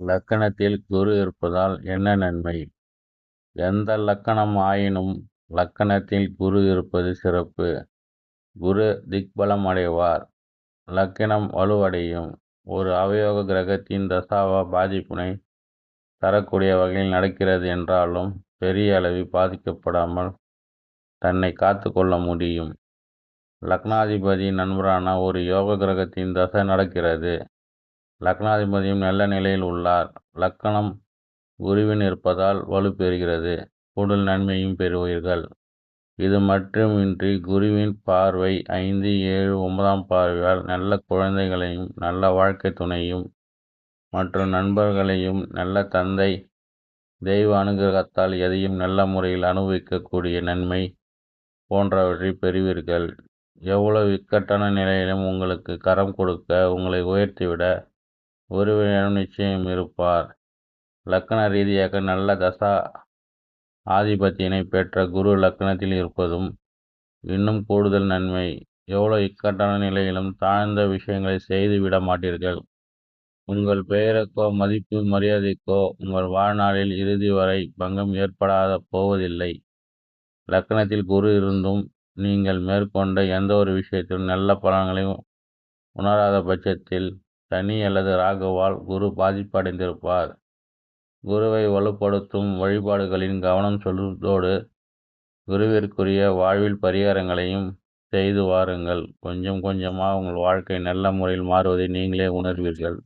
லக்கணத்தில் குரு இருப்பதால் என்ன நன்மை? எந்த லக்கணம் ஆயினும் லக்கணத்தில் குரு இருப்பது சிறப்பு. குரு திக்பலம் அடைவார். லக்கணம் வலுவடையும். ஒரு அவயோக கிரகத்தின் தசாவா பாதிப்பினை தரக்கூடிய வகையில் நடக்கிறது என்றாலும் பெரிய அளவில் பாதிக்கப்படாமல் தன்னை காத்து கொள்ள முடியும். லக்னாதிபதி நண்பரான ஒரு யோக கிரகத்தின் தசை நடக்கிறது. லக்னாதிபதியும் நல்ல நிலையில் உள்ளார். லக்கணம் குருவின் இருப்பதால் வலுப்பெறுகிறது. கூடுதல் நன்மையும் பெறுவீர்கள். இது மட்டுமின்றி குருவின் பார்வை ஐந்து ஏழு ஒன்பதாம் பார்வையால் நல்ல குழந்தைகளையும் நல்ல வாழ்க்கை துணையும் மற்றும் நண்பர்களையும் நல்ல தந்தை தெய்வ அனுகிரகத்தால் எதையும் நல்ல முறையில் அனுபவிக்கக்கூடிய நன்மை போன்றவற்றை பெறுவீர்கள். எவ்வளவு இக்கட்டான நிலையிலும் உங்களுக்கு கரம் கொடுக்க உங்களை உயர்த்திவிட ஒருவரிடம் நிச்சயம் இருப்பார். லக்கண ரீதியாக நல்ல தசா ஆதிபத்தியினை பெற்ற குரு லக்கணத்தில் இருப்பதும் இன்னும் கூடுதல் நன்மை. எவ்வளோ இக்கட்டான நிலையிலும் தாழ்ந்த விஷயங்களை செய்து விட மாட்டீர்கள். உங்கள் பெயருக்கோ மதிப்பு மரியாதைக்கோ உங்கள் வாழ்நாளில் இறுதி வரை பங்கம் ஏற்படாத போவதில்லை. லக்கணத்தில் குரு இருந்தும் நீங்கள் மேற்கொண்ட எந்த ஒரு விஷயத்திலும் நல்ல பலன்களையும் உணராத பட்சத்தில் சனி அல்லது ராகுவால் குரு பாதிப்படைந்திருப்பார். குருவை வலுப்படுத்தும் வழிபாடுகளின் கவனம் சொல்வதோடு குருவிற்குரிய வாழ்வில் பரிகாரங்களையும் செய்து வாருங்கள். கொஞ்சம் கொஞ்சமாக உங்கள் வாழ்க்கை நல்ல முறையில் மாறுவதை நீங்களே உணர்வீர்கள்.